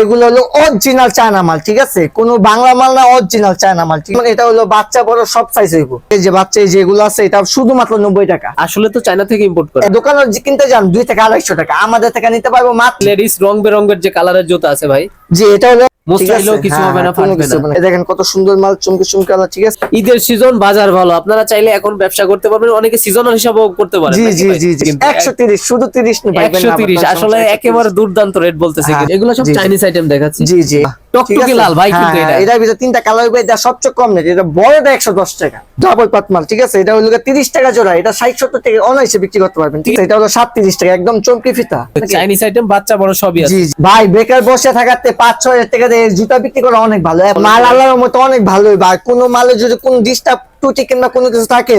এগুলো হলো original China মাল ঠিক আছে? কোনো বাংলা মাল না অরিজিনাল চায়না মাল ঠিক? এটা হলো বাচ্চা বড় সব সাইজ হইব। এই যে বাচ্চা এই যেগুলো আছে এটা শুধুমাত্র নব্বই টাকা। আসলে তো চায়না থেকে ইম্পোর্ট করে। দোকানে যে কিনতে যান দুই থেকে আড়াইশো টাকা। আমাদের থেকে নিতে পারব মাত্র লেডিস রং বেরঙ্গের যে কালারের জুতো আছে ভাই যে এটা হলো দেখেন কত সুন্দর মাল চমকে চমকে আলা, ঠিক আছে? ঈদের সিজন বাজার ভালো। আপনারা চাইলে এখন ব্যবসা করতে পারবেন অনেকে সিজনাল হিসাবেও করতে জি জি জি শুধু নি আসলে একেবারে দুর্দান্ত রেট বলতেছে। হ্যাঁ, এগুলো সব। চাইনিজ আইটেম দেখাচ্ছি। জি জি। টকটকে লাল ভাই কিন্তু হ্যাঁ, এটা। এটার ভিতরে তিনটা কালার হবে এটা সবচেয়ে কম এটা বড়টা একশো দশ টাকা। ডাবল পাতমাল ঠিক আছে? এটা হলো তিরিশ টাকা জোড়া। এটা ষাট সত্তর টাকা অনায়াসে বিক্রি করতে পারবেন ঠিক আছে? এটা হলো সাত তিরিশ টাকা একদম চমকি ফিতা। চাইনিজ আইটেম বাচ্চা বড় সবই আছে। ভাই বেকার বসে থাকাতে পাঁচ ছয় হাজার টাকা দিয়ে জুতা বিক্রি করা অনেক ভালো। মাল আল্লাহর মতো অনেক ভালো ভাই। কোনো মালে যদি কোনো ডিস্টার্ব টুটি কিংবা কোনো কিছু থাকে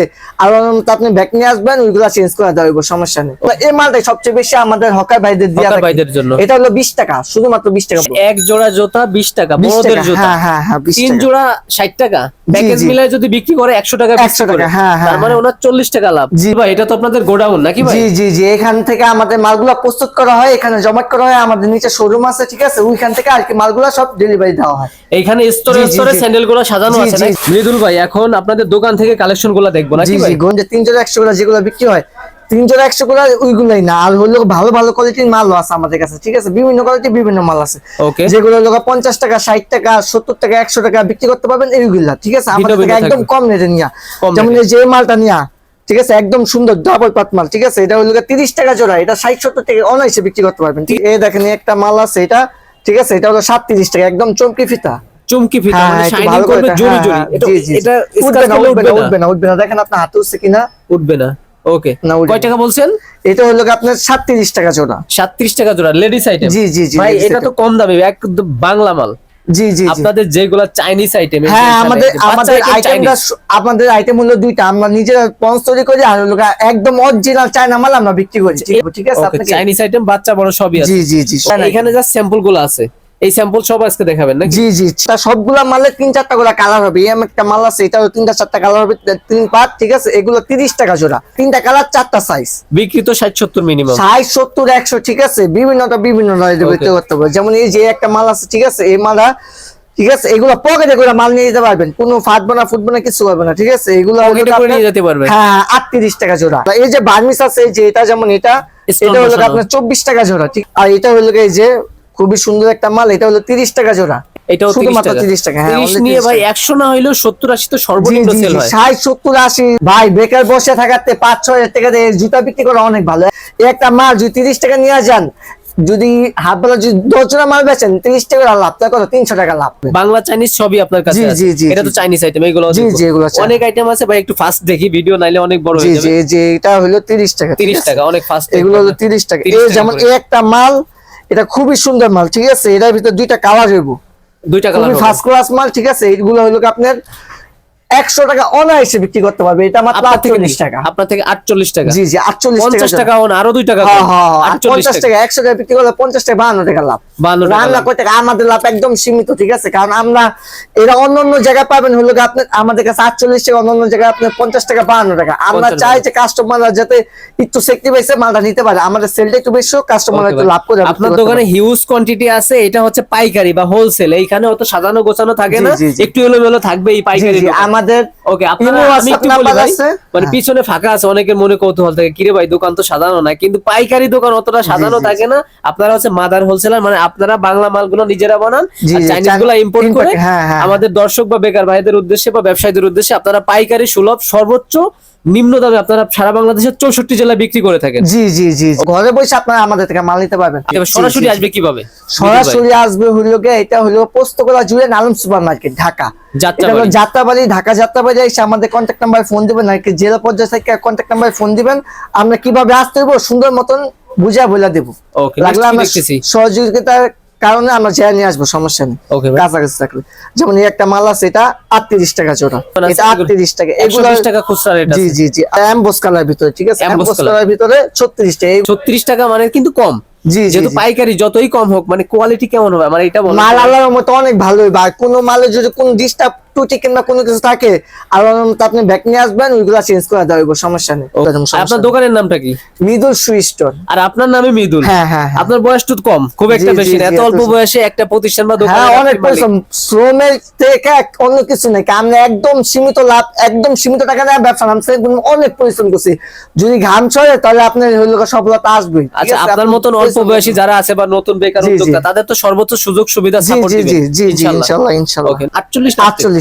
মতো আপনি ব্যাগ নিয়ে আসবেন ওইগুলা চেঞ্জ করে দেওয়া হইবো, সমস্যা নেই। এই মালটাই সবচেয়ে বেশি আমাদের হকার ভাইদের দিয়া। ভাইদের জন্য। এটা হলো বিশ টাকা শুধুমাত্র বিশ টাকা এক জোড়া জুতা বিশ টাকা বড়দের জুতা। হ্যাঁ, হ্যাঁ, হ্যাঁ, 20 তিন জোড়া ষাট টাকা। প্যাকেজ মিলায় যদি বিক্রি করে একশো টাকা 100 বিক্রি করে টাকা, হ্যাঁ, হ্যাঁ, তার মানে ওনার চল্লিশ টাকা লাভ। জি। ভাই এটা তো আপনাদের গোডাউন নাকি ভাই? জি জি জি এখান থেকে আমাদের মালগুলা প্রস্তুত করা হয় এখানে জমাট করা হয় আমাদের নিচে শোরুম আছে ঠিক আছে? ওইখান থেকে আর কি মালগুলা সব ডেলিভারি দেওয়া হয়। এইখানে স্তরে জি, জি, স্তরে জি। গুলো সাজানো আছে মৃদুল ভাই এখন আপনাদের দোকান থেকে কালেকশনগুলো দেখব নাকি জি জি গঞ্জে তিন জোড়া একশো করে যেগুলো বিক্রি হয় তিন জোড়া একশো করে ওইগুলাই না আর হলো ভালো ভালো কোয়ালিটির মালও আছে আমাদের কাছে ঠিক আছে? বিভিন্ন কোয়ালিটির বিভিন্ন মাল আছে। ওকে যেগুলো লোক পঞ্চাশ টাকা ষাট টাকা সত্তর টাকা একশো টাকা বিক্রি করতে পারবেন এইগুলা ঠিক আছে? আমাদের থেকে একদম কম রেটে নিয়া। যেমন এই যে মালটা নিয়া ঠিক আছে? একদম সুন্দর ডাবল পাত মাল ঠিক আছে? এটা হলো তিরিশ টাকা জোড়া এটা ষাট সত্তর টাকা অনায়াসে বিক্রি করতে পারবেন। ঠিক এই দেখেন একটা মাল আছে এটা ঠিক আছে? এটা হলো সাত তিরিশ টাকা একদম চমকি ফিতা। চুমকি ফিতা হ্যাঁ, মানে শাইনিং করবে জোরে হ্যাঁ, জোরে। হ্যাঁ, এটা এটা উঠবে না, উঠবে না। দেখেন আপনার হাতে উঠছে কিনা? উঠবে না। ওকে কয় টাকা বলছেন? এটা হলো আপনার সাতত্রিশ টাকা জোড়া। সাতত্রিশ টাকা জোড়া লেডিস আইটেম জি, জি, জি, ভাই এটা তো কম দামে একদম বাংলা মাল। জি জি আপনাদের যেগুলা চাইনিজ আইটেম হ্যাঁ আমাদের আমাদের আইটেমটা আমাদের আইটেম হলো দুইটা। আমরা নিজেরা পঞ্চ তৈরি করি আর হলো একদম অরিজিনাল চায়না মাল আমরা বিক্রি করি। ঠিক- আছে আপনাকে চাইনিজ আইটেম বাচ্চা বড় সবই আছে। জি জি জি এখানে যা স্যাম্পলগুলো আছে। এই স্যাম্পল সব আজকে দেখাবেন নাকি? জি জি। তা সবগুলা মালের তিন চারটা করে কালার হবে। এম একটা মাল আছে এটা তিনটা চারটা কালার হবে তিন পাঁচ ঠিক আছে? এগুলো তিরিশ টাকা জোড়া। তিনটা কালার চারটা সাইজ বিক্রি তো ষাট সত্তর মিনিমাম ষাট সত্তর একশো ঠিক আছে? বিভিন্নটা বিভিন্ন রয়েছে. বিক্রি করতে হবে। যেমন এই যে একটা মাল আছে ঠিক আছে? এই মালা ঠিক আছে? এগুলো পকেটে করে মাল নিয়ে যেতে পারবেন। কোনো ফাটবে না ফুটবে না কিছু হবে না ঠিক আছে? এগুলো নিয়ে যেতে পারবেন। হ্যাঁ আটত্রিশ টাকা জোড়া। এই যে বার্মিস আছে এই যে এটা যেমন এটা এটা হলো আপনার চব্বিশ টাকা জোড়া ঠিক আর এটা হলো এই যে খুবই সুন্দর একটা মাল এটা হলো তিরিশ টাকা জোড়া। এটাও শুধুমাত্র তিরিশ টাকা হ্যাঁ নিয়ে ভাই একশো না হইলেও সত্তর আশি তো সর্বনিম্ন সেল হয়। ষাট সত্তর আশি। ভাই বেকার বসে থাকাতে পাঁচ ছয় হাজার টাকা দিয়ে জুতা বিক্রি করা অনেক ভালো। একটা মাল যদি তিরিশ টাকা নিয়ে যান যদি হাত বেলা যদি দশ জোড়া মাল বেচেন তিরিশ টাকা লাভ। তার কত তিনশো টাকা লাভ। বাংলা চাইনিজ সবই আপনার কাছে জি, জি, এটা তো চাইনিজ আইটেম এগুলো জি। জি, এগুলো অনেক আইটেম আছে। ভাই একটু ফাস্ট দেখি ভিডিও নাইলে অনেক বড় জি জি এটা হলো তিরিশ টাকা। তিরিশ টাকা অনেক ফাস্ট এগুলো হলো তিরিশ টাকা। এই যেমন একটা মাল এটা খুবই সুন্দর মাল ঠিক আছে? এটার ভিতরে দুইটা কালার হইব। দুইটা কালার ফার্স্ট ক্লাস মাল ঠিক আছে? এইগুলো হলো কি আপনার একশো টাকা অনায়াসে বিক্রি করতে পারবে এটা মাত্র আটচল্লিশ টাকা। আপনার থেকে আটচল্লিশ টাকা। জি জি আটচল্লিশ পঞ্চাশ টাকা আরও দুই টাকা হ্যাঁ। হ্যাঁ, হ্যাঁ, আর 48 পঞ্চাশ টাকা। একশো টাকা বিক্রি করলে পঞ্চাশ টাকা বাহান্ন টাকা লাভ। 52 টাকা রান্না কয় টাকা আমাদের লাভ একদম সীমিত ঠিক আছে? কারণ আমরা এরা অন্য অন্য জায়গায় পাবেন হলো আপনার আমাদের কাছে আটচল্লিশ টাকা অন্য অন্য জায়গায় আপনার পঞ্চাশ টাকা বাহান্ন টাকা। আমরা চাই যে কাস্টমাররা যাতে একটু সেফটি পাইছে মালটা নিতে পারে। আমাদের সেলটা একটু বেশি কাস্টমার একটু লাভ করে আপনার দোকানে হিউজ কোয়ান্টিটি আছে এটা হচ্ছে পাইকারি বা হোলসেল এইখানে অত সাজানো গোছানো থাকে না। একটু এলোমেলো থাকবে এই পাইকারি। আমাদের ওকে আপনারা আমি WhatsApp একটু বলি ভাই আছে। মানে হ্যাঁ। পিছনে ফাঁকা আছে অনেকের মনে কৌতূহল থাকে কিরে ভাই দোকান তো সাধারণ না কিন্তু পাইকারি দোকান অতটা সাজানো জি। থাকে না আপনারা হচ্ছে মাদার হোলসেলার মানে আপনারা বাংলা মালগুলো নিজেরা বানান চাইনিজগুলো ইম্পোর্ট করে হ্যাঁ, হ্যাঁ। আমাদের দর্শক বা বেকার ভাইদের উদ্দেশ্যে বা ব্যবসায়ীদের উদ্দেশ্যে আপনারা পাইকারি সুলভ সর্বোচ্চ নিম্ন দামে আপনারা সারা বাংলাদেশের চৌষট্টি জেলায় বিক্রি করে থাকেন জি জি জি। ঘরে বসে আপনারা আমাদের থেকে মাল নিতে পারবেন সরাসরি। আসবে কীভাবে সরাসরি আসবে হইল গিয়ে এটা হলো পোস্তকলা জুড়ে নালম সুপার মার্কেট ঢাকা যাত্রাবাড়ি। যাত্রাবাড়ি ঢাকা যাত্রাবাড়ি এসে আমাদের কন্ট্যাক্ট নাম্বার ফোন দিবেন নাকি জেলা পর্যায়ে থেকে কন্ট্যাক্ট নাম্বার ফোন দিবেন আমরা কীভাবে আসতে হইব সুন্দর মতন বুঝা বলে দেবো Okay, লাগলে আমরা দেখতেছি? কারণে আমরা চেয়ার নিয়ে আসব সমস্যা নেই। কাছাকাছি থাকলে। যেমন এই একটা মাল আছে এটা আটত্রিশ টাকা জোড়া। এটা আটত্রিশ টাকা। এগুলো টাকা খুচরা জি জি জি। অ্যাম্বোস কালার ভিতরে ঠিক আছে? অ্যাম্বোস কালার ভিতরে ছত্রিশ টাকা। এই- ছত্রিশ টাকা মানে কিন্তু কম। জি যেহেতু পাইকারি যতই কম হোক মানে কোয়ালিটি কেমন হবে? মানে এটা বলো মাল আল্লাহর মতো অনেক ভালো বা কোনো মালে যদি কোন ডিস্টার্ব টুটি কিংবা কোনো কিছু থাকে আর আপনি ব্যাগ নিয়ে আসবেন ওইগুলা চেঞ্জ করে দেওয়া হইব সমস্যা নেই। আপনার দোকানের নামটা কি? মৃদুল সুই স্টোর। আর আপনার নামে মৃদুল? হ্যাঁ হ্যাঁ হ্যাঁ। আপনার বয়স তো কম খুব একটা বেশি না। এত অল্প বয়সে একটা প্রতিষ্ঠান বা দোকান হ্যাঁ অনেক পরিশ্রম। শ্রমের থেকে অন্য কিছু নেই আমরা একদম সীমিত লাভ একদম সীমিত টাকা দেওয়া ব্যবসা নামছে অনেক পরিশ্রম করছি। যদি ঘাম ছড়ে তাহলে আপনার হইল সফলতা আসবেই। ঠিক আচ্ছা? আপনার মতন অল্প বয়সী যারা আছে বা নতুন বেকার। উদ্যোক্তা তাদের তো সর্বোচ্চ সুযোগ সুবিধা সাপোর্ট দিবেন জি জি জি ইনশাআল্লাহ। ইনশাল্লাহ। ওকে 48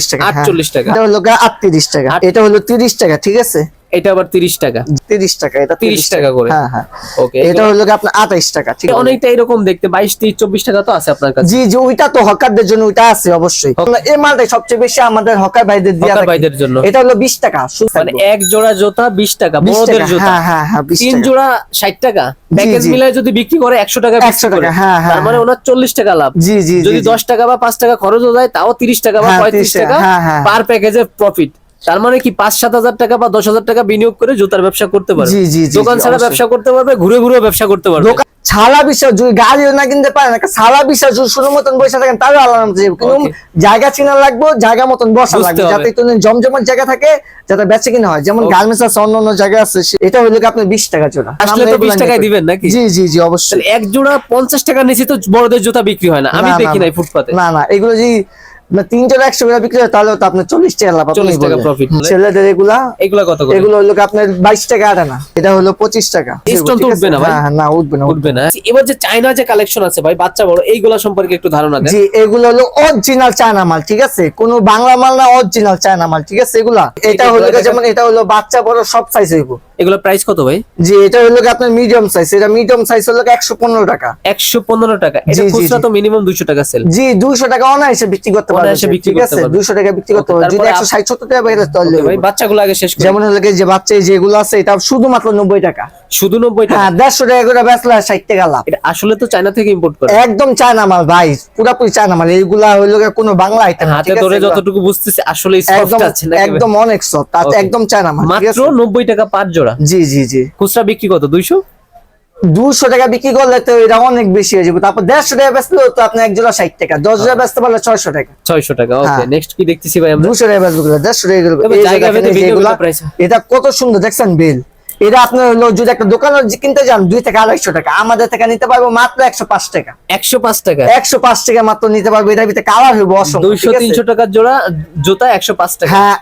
টাকা আটচল্লিশ টাকা হ্যাঁ। 48 টাকা। এটা হলো আটত্রিশ টাকা। এটা হলো তিরিশ টাকা ঠিক আছে? এটা আবার 30 টাকা। তিরিশ টাকা এটা 30 টাকা করে। হ্যাঁ হ্যাঁ। ওকে এটা হলো আপনার আঠাইশ টাকা ঠিক আছে। অনেকটা এরকম দেখতে 22 23 24 টাকা তো আছে আপনার কাছে। জি জি ওইটা তো হকারদের জন্য ওইটা আছে অবশ্যই। এই মালটাই সবচেয়ে বেশি আমাদের হকার ভাইদের দিয়া হকার ভাইদের জন্য। এটা হলো বিশ টাকা মানে এক জোড়া জুতা 20 টাকা 20 বড়দের জুতা। হ্যাঁ হ্যাঁ হ্যাঁ বিশ তিন জোড়া 60 টাকা প্যাকেজ। মিলায় যদি বিক্রি করে 100 টাকা 100 টাকা, হ্যাঁ, হ্যাঁ, তার মানে ওনার 40 টাকা লাভ। জি জি যদি জি, জি। 10 টাকা বা 5 টাকা খরচও যায় তাও 30 টাকা বা হ্যাঁ, 35 টাকা হ্যাঁ, হ্যাঁ। পার প্যাকেজের প্রফিট তার মানে কি পাঁচ সাত হাজার টাকা বা দশ হাজার টাকা বিনিয়োগ করে জুতার ব্যবসা করতে পারবে? জি, জি, জি, দোকান ছাড়া ব্যবসা করতে পারবে ঘুরে ঘুরে ব্যবসা করতে পারবে। ছাড়া বিশ্বাস যদি গাড়িও না কিনতে পারেন একটা ছাড়া বিশ্বাস যদি শুরু মতন বসে থাকেন আল্লাহ নাম কিন্তু জায়গা চিনা লাগবে জায়গা মতন বসা লাগবে যাতে একটু জমজমাট জায়গা থাকে যাতে বেচে কিনা হয়। যেমন. গার্মেন্টস আছে অন্য অন্য জায়গা আছে এটা হলো কি আপনার বিশ টাকা জোড়া। আসলে তো 20 টাকায় দিবেন নাকি? জি জি জি অবশ্যই। এক জোড়া পঞ্চাশ টাকার নিচে তো বড়দের জুতা বিক্রি হয় না। আমি না, না, দেখি না। নাই ফুটপাতে। না না এগুলো যদি মানে তিন জোড়া একশো করে বিক্রি হয় তাহলে তো আপনার চল্লিশ টাকা লাভ 40 টাকা profit হলে। ছেলেদের এগুলা এগুলা কত এগুলো হলো আপনার বাইশ টাকা আটা না এটা হলো পঁচিশ টাকা। Stone তো উঠবে না ভাই? হ্যাঁ, হ্যাঁ, না উঠবে না উঠবে না। এবার যে চাইনা যে কালেকশন আছে ভাই বাচ্চা বড় এইগুলা সম্পর্কে একটু ধারণা দেন। জি এগুলো হলো অরিজিনাল চায়না মাল ঠিক আছে? কোন বাংলা মাল না অরিজিনাল চায়না মাল ঠিক আছে? এগুলা এটা হলো যেমন এটা হলো বাচ্চা বড় সব সাইজ হইব। এগুলা প্রাইস কত ভাই? জি এটা হলো কি আপনার মিডিয়াম সাইজ এটা মিডিয়াম সাইজ হলো একশো পনেরো টাকা। একশো পনেরো টাকা। এটা খুচরা তো মিনিমাম দুশো টাকা সেল জি দুইশো টাকা অনায়াসে বিক্রি করতে পারবে অনায়াসে বিক্রি করতে পারবে। দুইশো টাকা বিক্রি করতে পারবে। যদি তারপরে একশো আপ- ষাট সত্তর টাকা বেড়ে তাহলে ভাই বাচ্চাগুলো আগে শেষ করি। যেমন হলো কি যে বাচ্চা যেগুলো আছে এটা শুধুমাত্র নব্বই টাকা। শুধু নব্বই টাকা? হ্যাঁ দেড়শো টাকা করে বেচলে ষাট টাকা লাভ। এটা আসলে তো চায়না থেকে ইম্পোর্ট করে। একদম চায়না মাল ভাই পুরাপুরি চায়না মাল। এইগুলা হইল গিয়ে কোনো বাংলা আইটেম হাতে ধরে যতটুকু বুঝতেছি আসলে সফট আছে ভাই? একদম অনেক সফট. একদম চায়না মাল মাত্র আছে? নব্বই টাকা পাঁচ জোড়া জি জি জি। খুচরা বিক্রি কত? দুইশো? দুশো টাকা বিক্রি করলে তো এটা অনেক বেশি হয়ে যাবে। তারপর দেড়শো টাকা বেচলে তো আপনি এক জোড়া ষাট টাকা দশ জোড়া বেচতে পারলে ছয়শো টাকা। ছয়শো টাকা ওকে হ্যাঁ। নেক্সট কি দেখতেছি ভাই আমরা? দুশো টাকা বেচবো দেড়শো টাকা। এটা কত সুন্দর দেখছেন বেল? এটা আপনার হলো যদি একটা দোকানে কিনতে যান দুই থেকে আড়াইশো টাকা। আমাদের থেকে নিতে পারব মাত্র একশো পাঁচ টাকা। একশো পাঁচ টাকা? একশো পাঁচ টাকা মাত্র নিতে পারব। এটার ভিতরে কালার হইব অসম দুইশো তিনশো টাকার জোড়া জুতা একশো পাঁচ টাকা। হ্যাঁ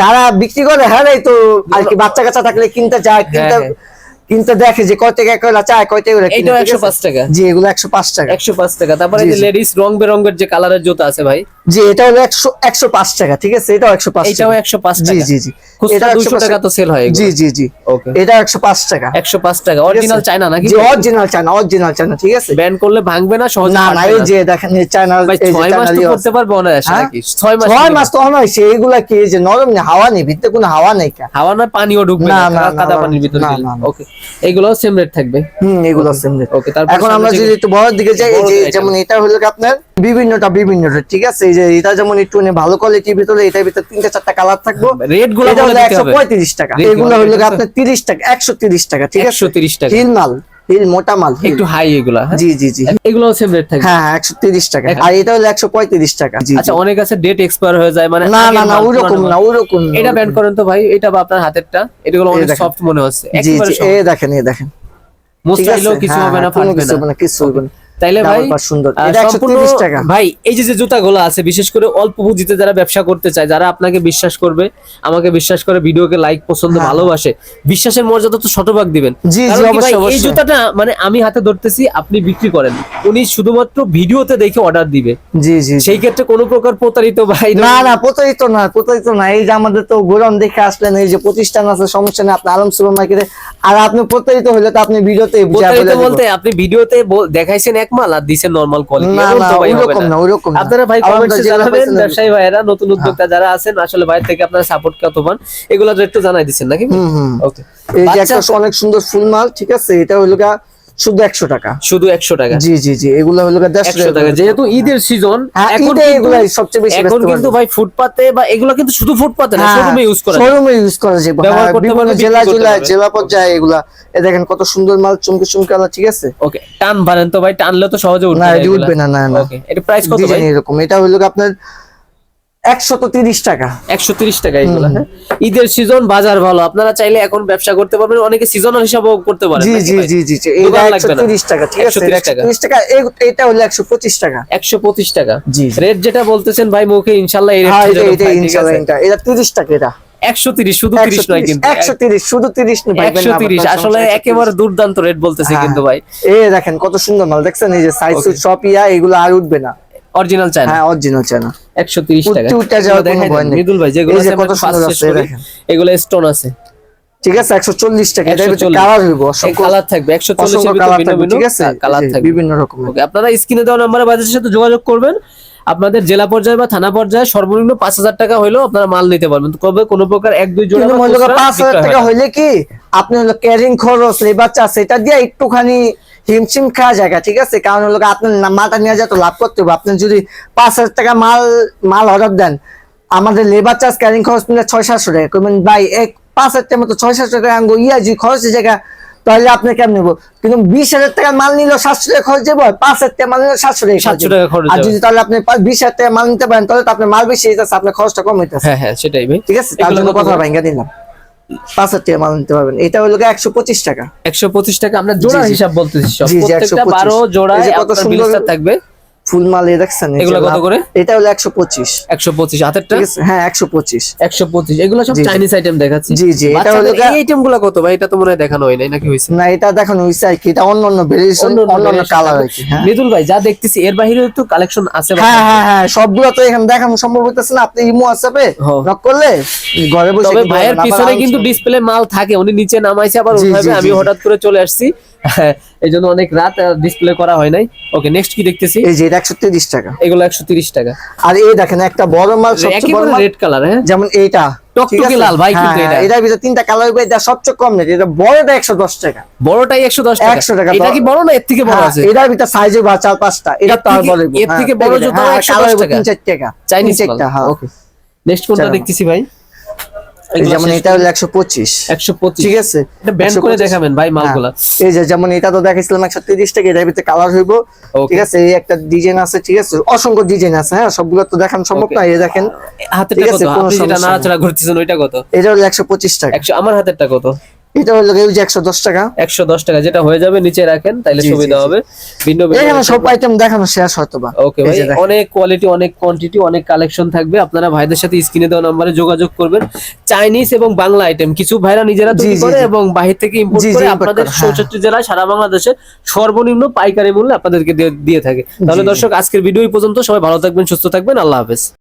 যারা বিক্রি করে হ্যাঁ তো আর কি বাচ্চা কাচ্চা থাকলে কিনতে চায় কিনতে হ্যাঁ। কিনতে দেখে যে কয় টাকা কয়লা চায় কয় টাকা এইটাও 105 টাকা। জি এগুলো একশো পাঁচ টাকা। একশো পাঁচ টাকা। তারপরে যে লেডিস রং বেরঙের যে কালারের জুতা আছে ভাই জি এটা হলো একশো একশো পাঁচ টাকা ঠিক আছে? এটাও একশো পাঁচ এটাও টাকা। একশো পাঁচ জি টাকা। জি জি। এটা দুইশো 105 টাকা তো সেল হয় জি জি জি। ওকে এটা একশো পাঁচ টাকা। একশো পাঁচ টাকা। অরিজিনাল চায়না নাকি জি অরিজিনাল চায়না অরিজিনাল চায়না ঠিক আছে? ব্যান করলে ভাঙবে না সহজে না না এই যে দেখেন এই চায়না ভাই এই যে ছয় মাস তো করতে পারবে অনায়াসে হ্যাঁ? নাকি? ছয় মাস ছয় minimum। মাস তো অনায়াসে এগুলা কি যে নরম নেই হাওয়া নেই ভিতরে কোনো হাওয়া নেই কা? হাওয়া না পানিও ঢুকবে না, না না, না, কাদা না, পানির ভিতরে না। না, না। ওকে এগুলো সেম রেট থাকবে। হুম এগুলো সেম ওকে তারপর এখন আমরা যদি একটু বড় দিকে যাই এই যে যেমন এটা হলো আপনার? বিভিন্নটা বিভিন্ন রেট ঠিক আছে? এই যে এটা যেমন একটু নে ভালো কোয়ালিটির ভিতরে এটার ভিতরে তিনটা চারটা কালার থাকব। রেটগুলো একশো হবে। পঁয়ত্রিশ টাকা। এগুলো হলো আপনার তিরিশ টাকা একশো তিরিশ টাকা ঠিক আছে? একশো তিরিশ টাকা। হিল মাল। মোটা মাল একটু হাই এগুলা হ্যাঁ? জি জি জি। এগুলো সেম রেট থাকবে? হ্যাঁ একশো তিরিশ টাকা। আর এটা হলো একশো পঁয়ত্রিশ টাকা। জি, জি। আচ্ছা অনেক আছে ডেট এক্সপায়ার হয়ে যায় মানে না না না ওরকম না ওরকম এটা ব্যান্ড করেন তো ভাই এটা বা আপনার হাতেরটা? এটাগুলো অনেক সফট মনে হচ্ছে জি জি এ দেখেন এ দেখেন। ঠিক কিছু হ্যাঁ, হবে না হ্যাঁ, ফাটবে হবে না কিছু হবে না। তাইলে ভাই সুন্দর। টাকা। ভাই এই যে যে জুতাগুলো আছে বিশেষ করে অল্প পুঁজিতে যারা ব্যবসা করতে চায় যারা আপনাকে বিশ্বাস করবে আমাকে বিশ্বাস করে ভিডিওকে লাইক পছন্দ হ্যাঁ। ভালোবাসে বিশ্বাসের মর্যাদা তো শতভাগ দিবেন। এই জুতাটা মানে আমি হাতে ধরতেছি আপনি বিক্রি করেন। উনি শুধুমাত্র ভিডিওতে দেখে অর্ডার দিবে। জি জি। সেই ক্ষেত্রে কোনো প্রকার প্রতারিত ভাই না না প্রতারিত না প্রতারিত না। এই যে আমাদের তো গোরাম দেখে আসলেন এই যে প্রতিষ্ঠান আছে সমস্যা নেই আপনি আলম সুপার মার্কেটে আর আপনি প্রতারিত হলে তো আপনি ভিডিওতে বলতে আপনি ভিডিওতে দেখাইছেন এক মাল আর দিছে নরমাল কোয়ালিটি না না আপনারা ভাই জানাবেন হ্যাঁ। ব্যবসায়ী ভাইয়েরা নতুন উদ্যোক্তা যারা আছেন আসলে ভাইয়ের থেকে আপনারা সাপোর্ট কত পান এগুলো একটু জানাই দিচ্ছেন নাকি হুম হুম। ওকে এই যে একটা অনেক সুন্দর ফুল মাল ঠিক আছে? এটা হলো শুধু একশো টাকা। শুধু একশো টাকা। জি জি জি এগুলো হলো দেড়শো টাকা। যেহেতু ঈদের সিজন হ্যাঁ, এখন এগুলাই সবচেয়ে বেশি এখন কিন্তু ভাই ফুটপাতে বা এগুলো কিন্তু শুধু ফুটপাতে না শোরুমে ইউজ করা। শোরুমে ইউজ করা যায়। হ্যাঁ, বিভিন্ন জেলা জেলা জেলা পর্যায়ে এগুলা। এ দেখেন কত সুন্দর মাল চুমকে চুমকে আলা ঠিক আছে? ওকে টান বাড়েন তো ভাই টানলে তো সহজে উঠবে না। উঠবে না না না। এটা প্রাইস কত ভাই? এরকম। এটা হলো আপনার একশত তিরিশ টাকা। একশো তিরিশ টাকা এগুলো হ্যাঁ? ঈদের সিজন বাজার ভালো। আপনারা চাইলে এখন ব্যবসা করতে পারবেন অনেকে সিজনাল হিসাবেও করতে পারেন জি জি জি জি এটা দোকান একশো লাগবে না। তিরিশ টাকা ঠিক আছে? 130 টাকা। এটা হলো একশো পঁচিশ টাকা। একশো পঁচিশ টাকা। জি। রেট যেটা বলতেছেন ভাই মুখে ইনশাল্লাহ এই হ্যাঁ রেট এটা এটা ইনশাল্লাহ এটা এটা তিরিশ টাকা এটা। একশো তিরিশ শুধু তিরিশ নয় কিন্তু। একশো তিরিশ শুধু তিরিশ নেই ভাই, একশো না, তিরিশ আপনার আসলে একেবারে দুর্দান্ত রেট বলতেছে হ্যাঁ, কিন্তু ভাই। এই দেখেন কত সুন্দর মাল দেখছেন? এই যে সাইজ. সব ইয়া এগুলো আর উঠবে না। অরিজিনাল চায়না হ্যাঁ অরিজিনাল চায়না একশো তিরিশ টাকা। উঠতে যাও দেখেন। মৃদুল ভাই যেগুলো আছে কত সুন্দর আছে, দেখেন। এগুলো স্টোন আছে। ঠিক আছে একশো চল্লিশ টাকা। এটা 140 কালার হইব অসংখ্য কালার থাকবে 140 এর ভিতরে কালার ভিন্ন ভিন্ন ঠিক আছে? কালার থাকবে। বিভিন্ন রকম ওকে আপনারা স্ক্রিনে দেওয়া নম্বরে বাজারের সাথে যোগাযোগ করবেন। আপনাদের জেলা পর্যায়ে বা থানা পর্যায়ে সর্বনিম্ন পাঁচ হাজার টাকা হলেও আপনারা মাল নিতে পারবেন। কবে কোনো প্রকার এক দুই জোড়া খুচরা পাঁচ হাজার টাকা হইলে কি আপনি হলো ক্যারিং খরচ লেবার চার্জ এটা দিয়ে একটুখানি হিমশিম খাওয়া জায়গা ঠিক আছে? কারণ হলো আপনার মালটা নিয়ে যত লাভ করতে হবে। আপনি যদি পাঁচ হাজার টাকা মাল মাল অর্ডার দেন আমাদের লেবার চার্জ ক্যারিং খরচ নিলে ছয় সাতশো টাকা। করবেন ভাই এক পাঁচ হাজার টাকা মতো ছয় সাতশো টাকা আঙ্গো ইয়া যদি খরচের জায়গা তাহলে আপনি কেমন নেব? কিন্তু বিশ হাজার টাকা মাল নিলেও সাতশো টাকা খরচ যাব পাঁচ হাজার টাকা মাল নিলেও সাতশো টাকা খরচ 700 যাবে। টাকা খরচ আর যদি তাহলে আপনি বিশ হাজার টাকা মাল নিতে পারেন তাহলে তো আপনার মাল বেশি যাচ্ছে আপনার খরচটা কম হইতেছে। হ্যাঁ হ্যাঁ সেটাই ভাই। ঠিক আছে তার জন্য কথা? ভাঙ্গা দিলাম পাঁচ হাজার টাকা মাল নিতে পারবেন। এটা হলো একশো পঁচিশ টাকা। একশো পঁচিশ টাকা আমরা জোড়া। হিসাব বলতেছি সব। প্রত্যেকটা বারো জোড়া কত সুন্দর- থাকবে। ফুল মাল দেখছেন এগুলো কত করে? এটা হলো একশো পঁচিশ। একশো পঁচিশ হাতেরটা? হ্যাঁ একশো পঁচিশ। একশো পঁচিশ এগুলো সব। চাইনিজ আইটেম দেখাচ্ছি। জি, জি, এটা হলো এই আইটেমগুলো কত ভাই? এটা তো মনে হয় দেখানো হয় নাই নাকি হয়েছে না এটা দেখানো হয়েছে আর কি এটা অন্য অন্য ভেরিয়েশন অন্য অন্য অন্য কালার থাকবে। হ্যাঁ। মৃদুল ভাই যা দেখতেছি এর বাহিরেও তো কালেকশন আছে হ্যাঁ হ্যাঁ হ্যাঁ সবগুলো তো এখানে দেখানো সম্ভব হইতেছে না আপনি ইমো। নক করলে ঘরে বসে তবে ভাইয়ের পিছনে কিন্তু ডিসপ্লে মাল থাকে উনি নিচে নামাইছে আবার উঠাবে আমি। হঠাৎ করে চলে আসছি। এই জন্য অনেক রাত ডিসপ্লে করা হয় নাই। ওকে নেক্সট কি দেখতেছি? এই যে এটা একশো তিরিশ টাকা। এগুলো একশো তিরিশ টাকা। আর এই দেখেন একটা বড় মাল সবচেয়ে বড় রেড কালার হ্যাঁ? যেমন এইটা। টকটকে লাল ভাই কিন্তু হ্যাঁ, এটা। এটার ভিতরে তিনটা কালার হবে এটা সবচেয়ে কম রেট। এটা বড়টা একশো দশ টাকা। বড়টাই একশো দশ টাকা। 100 টাকা, এটা কি বড়? না এর থেকে বড় হ্যাঁ, আছে? এটার ভিতরে সাইজে বা চার পাঁচটা। এটা এর তো আর বলে এর থেকে বড় জুতাও 110 টাকা। চাইনিজ চারটা। হ্যাঁ। ওকে নেক্সট কোনটা। দেখতেছি ভাই? যেমন এটা হলো একশো পঁচিশ। একশো পঁচিশ। ঠিক আছে? এটা ব্যান্ড করে দেখাবেন ভাই মালগুলা। হ্যাঁ। এই যে যেমন এটা তো দেখাইছিলাম একশো তিরিশ টাকা এটার ভিতরে কালার হইব। ঠিক আছে? এই একটা ডিজাইন আছে ঠিক আছে? অসংখ্য ডিজাইন আছে হ্যাঁ? সবগুলো তো দেখানো সম্ভব. না এই দেখেন। হাতে ঠিক আছে, কোনো সমস্যা। নাড়াচাড়া করতেছেন ওইটা কত? এটা হলো একশো পঁচিশ টাকা। একশো আমার হাতেরটা কত? এটা হলো এই যে একশো দশ টাকা। একশো দশ টাকা যেটা হয়ে যাবে নিচে রাখেন তাইলে সুবিধা হবে। ভিন্ন ভিন্ন এখানে সব আইটেম দেখানো শেষ হয়তো বা ওকে ভাই অনেক কোয়ালিটি অনেক কোয়ান্টিটি অনেক কালেকশন থাকবে। আপনারা ভাইদের সাথে স্ক্রিনে দেওয়া নম্বরে যোগাযোগ করবেন। চাইনিজ এবং বাংলা আইটেম কিছু ভাইরা নিজেরা তৈরি করে এবং বাহির থেকে ইম্পোর্ট করে আপনাদের করে, হ্যাঁ। চৌষট্টি জেলায় সারা বাংলাদেশে সর্বনিম্ন পাইকারি মূল্যে আপনাদেরকে দিয়ে- থাকে। তাহলে। দর্শক আজকের ভিডিও এই পর্যন্ত। সবাই ভালো থাকবেন সুস্থ থাকবেন। আল্লাহ হাফেজ।